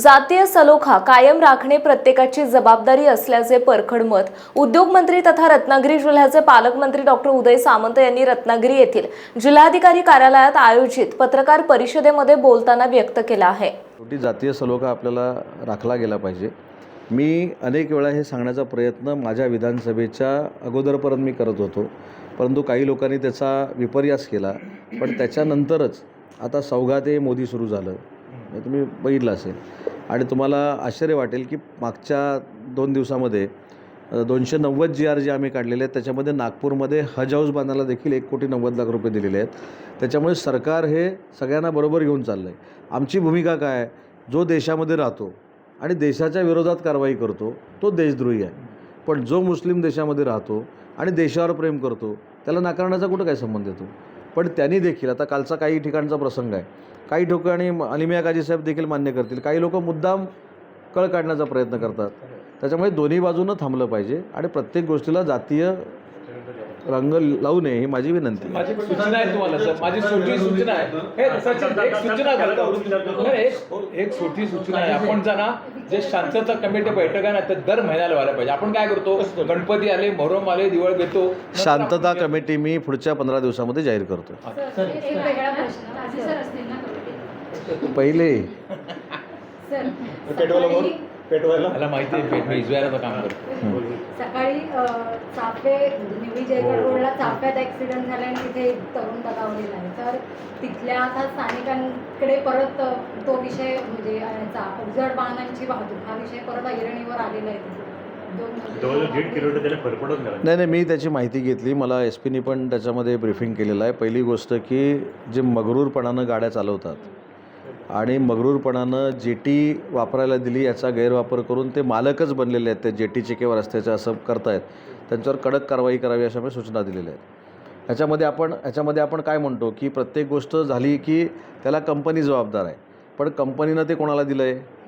जातीय सलोखा कायम राखणे प्रत्येकाची जबाबदारी असल्याचे परखड मत उद्योगमंत्री तथा रत्नागिरी जिल्ह्याचे पालकमंत्री डॉक्टर उदय सामंत यांनी रत्नागिरी येथील जिल्हाधिकारी कार्यालयात आयोजित पत्रकार परिषदेमध्ये बोलताना व्यक्त केला आहे. शेवटी जातीय सलोखा आपल्याला राखला गेला पाहिजे. मी अनेक वेळा हे सांगण्याचा प्रयत्न माझ्या विधानसभेच्या अगोदरपर्यंत मी करत होतो. परंतु काही लोकांनी त्याचा विपर्यास केला. पण त्याच्यानंतरच आता सौगाते मोदी सुरू झालं. तुम्ही बघितलं असेल. आणि तुम्हाला आश्चर्य वाटेल की मागच्या दोन दिवसामध्ये दोनशे नव्वद जी आर जे आम्ही काढलेले आहेत त्याच्यामध्ये नागपूरमध्ये हज हाऊस बांधायला देखील एक कोटी नव्वद लाख रुपये दिलेले आहेत. त्याच्यामुळे सरकार हे सगळ्यांना बरोबर घेऊन चाललं आहे आमची भूमिका काय आहे? जो देशामध्ये राहतो आणि देशाच्या विरोधात कारवाई करतो तो देशद्रोही आहे. पण जो मुस्लिम देशामध्ये राहतो आणि देशावर प्रेम करतो त्याला नाकारण्याचा कुठं काय संबंध येतो पण त्यांनी देखील आता कालचा काही ठिकाणचा प्रसंग आहे. काही ठिकाणी अलिमिया काजी साहेब देखील मान्य करतील. काही लोक मुद्दाम कळ काढण्याचा प्रयत्न करतात. त्याच्यामुळे दोन्ही बाजूनं थांबलं पाहिजे आणि प्रत्येक गोष्टीला जातीय रंग लावू नये ही माझी विनंती आहे. माझी सूचना आहे तुम्हाला सर. माझी छोटी सूचना आहे. हे सचिन एक सूचना करतो. नाही, एक एक छोटी सूचना आहे. आपण जरा जे शांतता कमिटी बैठक आहे ना ते दर महिन्याला व्हायला पाहिजे. आपण काय करतो? गणपती आले मोहरम आले दिवाळ घेतो. नंतर शांतता आपण- कमिटी मी पुढच्या पंधरा दिवसामध्ये जाहीर करतो सर एक वेगळा प्रश्न. राजे सर असतील ना कमिटीत? पहिले. सर पेटवायला? मला माहिती आहे पेट मी इजवायला काम करतो. सकाळी अ, चाफे निवी जयगड रोडला चाफ्यात ऍक्सिडेंट झाला आणि तिथे एक तरुण दगावलेला आहे. तर तिथल्या आता स्थानिकांकडे परत तो विषय म्हणजे याचा उजड वाहनांची वाहतूक हा विषय परत ऐरणीवर आलेला आहे. नाही नाही मी त्याची माहिती घेतली. मला एस पीनी पण त्याच्यामध्ये ब्रीफिंग केलेलं आहे. पहिली गोष्ट की जे मगरूरपणानं गाड्या चालवतात आणि मगरूरपणानं जे टी वापरायला दिली याचा गैरवापर करून ते मालकच बनलेले आहेत ते जे टीचे किंवा रस्त्याचे असं करतायत. त्यांच्यावर कडक कारवाई करावी अशा मी सूचना दिलेल्या आहेत. ह्याच्यामध्ये आपण ह्याच्यामध्ये आपण काय म्हणतो की प्रत्येक गोष्ट झाली की त्याला कंपनी जबाबदार आहे. पण कंपनीनं ते कोणाला दिलं आहे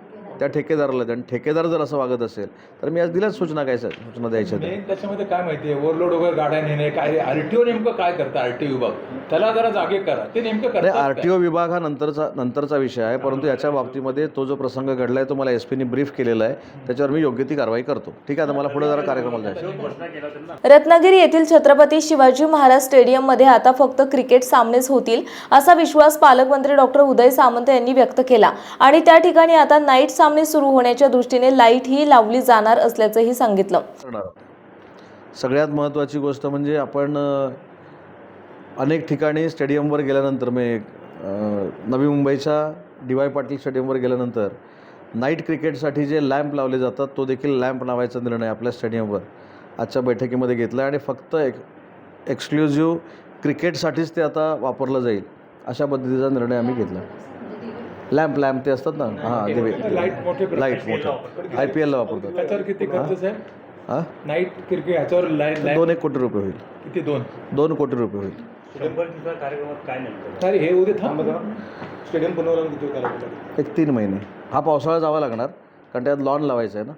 त्या ठेकेदाराला आणि ठेकेदार जर असं वागत असेल तर मी आज दिल्याच सूचना काय सर? सूचना द्यायच्या त्या. मेन त्याच्यामध्ये काय माहिती आहे? ओव्हरलोड वगैरे गाड्या नेणे काय आरटीओ नेमकं काय करतं? आरटीओ विभाग. त्याला जरा जागे करा. ते नेमकं नाही करतात आर काय? टी ओ विभाग हा नंतरचा नंतरचा विषय आहे परंतु याच्या बाबतीमध्ये तो जो प्रसंग घडला आहे तो मला एस पीनी ब्रीफ केलेला आहे. त्याच्यावर मी योग्य ती कारवाई करतो. ठीक आहे आता मला पुढे जरा कार्यक्रमाला जायचं रत्नागिरी येथील छत्रपती शिवाजी महाराज स्टेडियममध्ये आता फक्त क्रिकेट सामनेच होतील असा विश्वास पालकमंत्री डॉक्टर उदय सामंत यांनी व्यक्त केला. आणि त्या ठिकाणी आता नाईट सामने सुरू होण्याच्या दृष्टीने लाइट ही लावली जाणार असल्याचंही सांगितलं. सगळ्यात महत्त्वाची गोष्ट म्हणजे आपण अनेक ठिकाणी स्टेडियमवर गेल्यानंतर मी नवी मुंबईच्या डी वाय पाटील स्टेडियमवर गेल्यानंतर नाईट क्रिकेटसाठी जे लॅम्प लावले जातात तो देखील लॅम्प लावायचा निर्णय आपल्या स्टेडियमवर आजच्या बैठकीमध्ये घेतला आणि फक्त एक एक्सक्लुझिव्ह क्रिकेटसाठीच ते आता वापरलं जाईल अशा पद्धतीचा निर्णय आम्ही घेतला. लॅम्प लॅम्प ते असतात ना? हां दिवे लाइट मोठे लाइट मोठे. आय पी एलला वापरतात. त्याच्यावर किती खर्च आहे हां? नाईट क्रिकेट ह्याच्यावर लाइट दोन एक कोटी रुपये होईल. किती? दोन. दोन कोटी रुपये होईल. कार्यक्रमात हे उद्या थांब. स्टेडियम बनवलं किती एक तीन महिने. हा पावसाळा जावा लागणार कारण त्यात लॉन लावायचं आहे ना?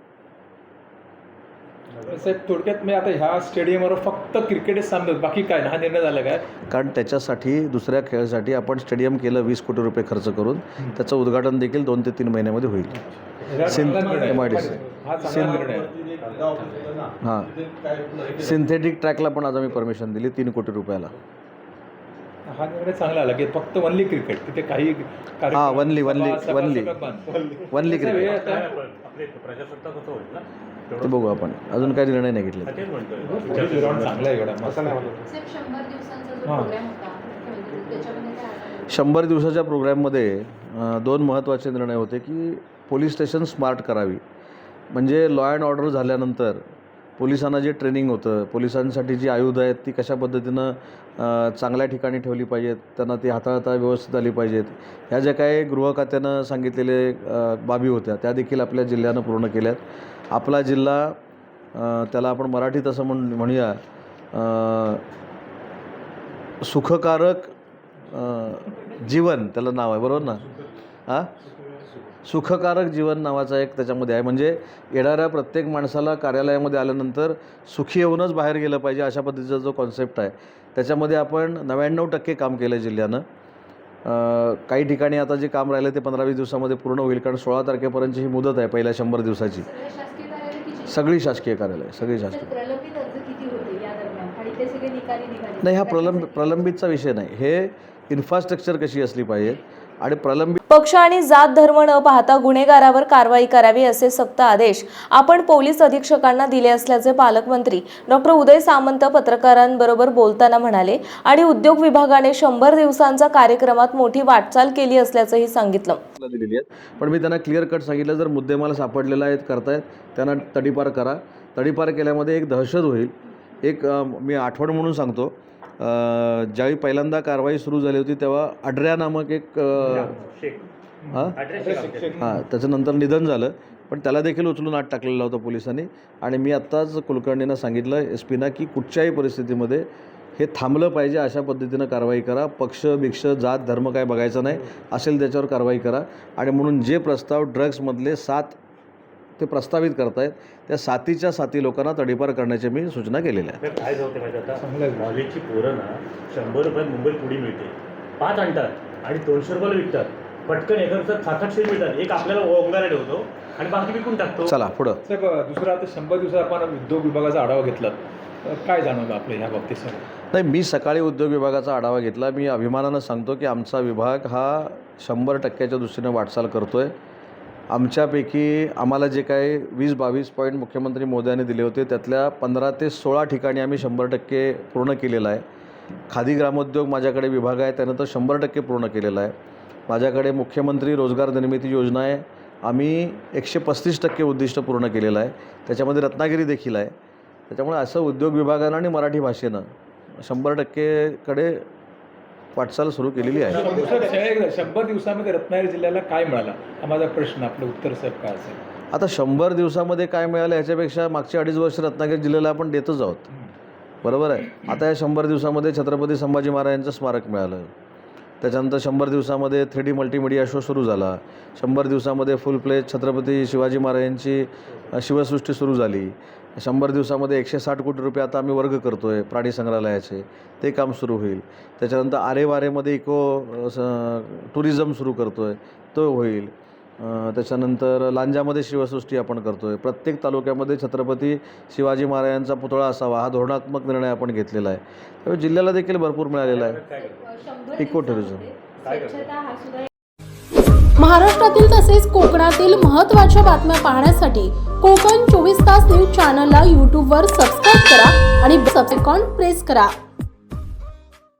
साहेब थोडक्यात मी आता ह्या स्टेडियमवर फक्त क्रिकेटच सामने होत. बाकी काय हा निर्णय झाला काय? कारण त्याच्यासाठी दुसऱ्या खेळासाठी आपण स्टेडियम केलं वीस कोटी रुपये खर्च करून. त्याचं उद्घाटन देखील दोन ते तीन महिन्यामध्ये होईल. हा. हा. सिंथेटिक ट्रॅकला पण आज आम्ही परमिशन दिली तीन कोटी रुपयाला. हा निर्णय चांगला आला की फक्त वनली क्रिकेट तिथे काही हा, बंद. वनली त्याचा वेळ क्रिकेट प्रजासत्ताक होईल ना? ते बघू आपण. अजून काही निर्णय नाही घेतले शंभर हां. शंभर दिवसाच्या प्रोग्रॅममध्ये दोन महत्त्वाचे निर्णय होते की पोलीस स्टेशन स्मार्ट करावी. म्हणजे लॉ अँड ऑर्डर झाल्यानंतर पोलिसांना जे ट्रेनिंग होतं पोलिसांसाठी जी आयुधं आहेत ती कशा पद्धतीनं चांगल्या ठिकाणी ठेवली पाहिजेत त्यांना ती हाताळता व्यवस्थित आली पाहिजेत. ह्या ज्या काही गृह खात्यानं सांगितलेले बाबी होत्या त्या देखील आपल्या जिल्ह्यानं पूर्ण केल्यात. आपला जिल्हा त्याला आपण मराठीत असं म्हण म्हणूया सुखकारक जीवन त्याला नाव आहे बरोबर ना? हां सुखकारक जीवन नावाचा एक त्याच्यामध्ये आहे. म्हणजे येणाऱ्या प्रत्येक माणसाला कार्यालयामध्ये आल्यानंतर सुखी येऊनच बाहेर गेलं पाहिजे अशा पद्धतीचा जो कॉन्सेप्ट आहे. त्याच्यामध्ये आपण नव्याण्णव टक्के काम केलं जिल्ह्यानं. काही ठिकाणी आता जे काम राहिलं ते पंधरा वीस दिवसामध्ये पूर्ण होईल. कारण सोळा तारखेपर्यंतची ही मुदत आहे पहिल्या शंभर दिवसाची. सगळे शासकीय कार्यालय? सगळी शासकीय नाही हा प्रलंब प्रलंबितचा विषय नाही. हे इन्फ्रास्ट्रक्चर कशी असली पाहिजे? आणि प्रलंबित पक्ष आणि जात धर्म न पाहता गुन्हेगारावर कारवाई करावी असे सक्त आदेश आपण पोलीस अधीक्षकांना दिले असल्याचे पालकमंत्री डॉक्टर उदय सामंत पत्रकारांबरोबर बोलताना म्हणाले आणि उद्योग विभागाने शंभर दिवसांचा कार्यक्रमात मोठी वाटचाल केली असल्याचंही सांगितलं. दिलेली आहेत. पण मी त्यांना क्लिअर कट सांगितलं जर मुद्देमाल सापडलेला आहेत करतायत त्यांना तडीपार करा. तडीपार केल्यामध्ये एक दहशत होईल. एक मी आठवण म्हणून सांगतो ज्यावेळी पहिल्यांदा कारवाई सुरू झाली होती तेव्हा अड्र्या नामक एक हां? हां त्याच्यानंतर निधन झालं. पण त्याला देखील उचलून आत टाकलेलं होतं पोलिसांनी. आणि मी आत्ताच कुलकर्णींना सांगितलं एस पीना की कुठच्याही परिस्थितीमध्ये हे थांबलं पाहिजे अशा पद्धतीनं कारवाई करा. पक्ष भिक्ष जात धर्म काय बघायचं नाही असेल त्याच्यावर कारवाई करा. आणि म्हणून जे प्रस्ताव ड्रग्समधले सात ते प्रस्तावित करतायत. त्या सातीच्या साती लोकांना तडीपार करण्याच्या मी सूचना केलेल्या आहेत तर काय होते माहिती चांगलं आता? आहे. कॉलेजची पोरं ना शंभर रुपयात मुंबईत पुडी मिळते. पाच आणतात आणि दोनशे रुपयाला विकतात. पटकन एखादं सात आठशे मिळतात. एक आपल्याला ओंगाला ठेवतो आणि बाकी विकून टाकतो. चला पुढं. साहेब दुसरा आता शंभर दिवसात आपण उद्योग विभागाचा आढावा घेतला. काय जाणवलं आपल्या ह्या बाबतीत सर? नाही मी सकाळी उद्योग विभागाचा आढावा घेतला. मी अभिमानानं सांगतो की आमचा विभाग हा शंभर टक्क्याच्या दृष्टीने वाटचाल करतो आहे आमच्यापैकी आम्हाला जे काही वीस बावीस पॉईंट मुख्यमंत्री मोदयांनी दिले होते त्यातल्या पंधरा ते सोळा ठिकाणी आम्ही शंभर टक्के पूर्ण केलेलं आहे. खादी ग्रामोद्योग माझ्याकडे विभाग आहे त्यानं तर शंभर टक्के पूर्ण केलेला आहे. माझ्याकडे मुख्यमंत्री रोजगार निर्मिती योजना आहे. आम्ही एकशे पस्तीस टक्के उद्दिष्ट पूर्ण केलेलं आहे. त्याच्यामध्ये रत्नागिरी देखील आहे. त्याच्यामुळे असं उद्योग विभागानं आणि मराठी भाषेनं शंभर टक्केकडे वाटचाल सुरू केलेली आहे. शंभर दिवसामध्ये रत्नागिरी जिल्ह्याला काय मिळालं? हा माझा प्रश्न आपलं उत्तर साहेब काय असेल? आता शंभर दिवसामध्ये काय मिळालं ह्याच्यापेक्षा मागच्या अडीच वर्ष रत्नागिरी जिल्ह्याला आपण देतच आहोत. बरोबर आहे? आता या शंभर दिवसामध्ये छत्रपती संभाजी महाराजांचं स्मारक मिळालं. त्याच्यानंतर शंभर दिवसामध्ये थ्री डी मल्टीमीडिया शो सुरू झाला. शंभर दिवसामध्ये फुल प्लेज छत्रपती शिवाजी महाराजांची शिवसृष्टी सुरू झाली. शंभर दिवसामध्ये एकशे साठ कोटी रुपये आता आम्ही वर्ग करतो आहे प्राणी संग्रहालयाचे. ते काम सुरू होईल. त्याच्यानंतर आरेवारेमध्ये इको स- टुरिझम सुरू करतो आहे तो होईल. त्याच्यानंतर लांजामध्ये शिवसृष्टी आपण करतो आहे प्रत्येक तालुक्यामध्ये छत्रपती शिवाजी महाराजांचा पुतळा असावा हा धोरणात्मक निर्णय आपण घेतलेला आहे. त्यामुळे जिल्ह्याला देखील भरपूर मिळालेला आहे. Eco tourism. महाराष्ट्रातील तसेच कोकणातील महत्त्वाच्या बातम्या पाहण्यासाठी कोकण चोवीस तास न्यूज चॅनलला यूट्यूबवर सबस्क्राईब करा आणि सबसेकॉन प्रेस करा.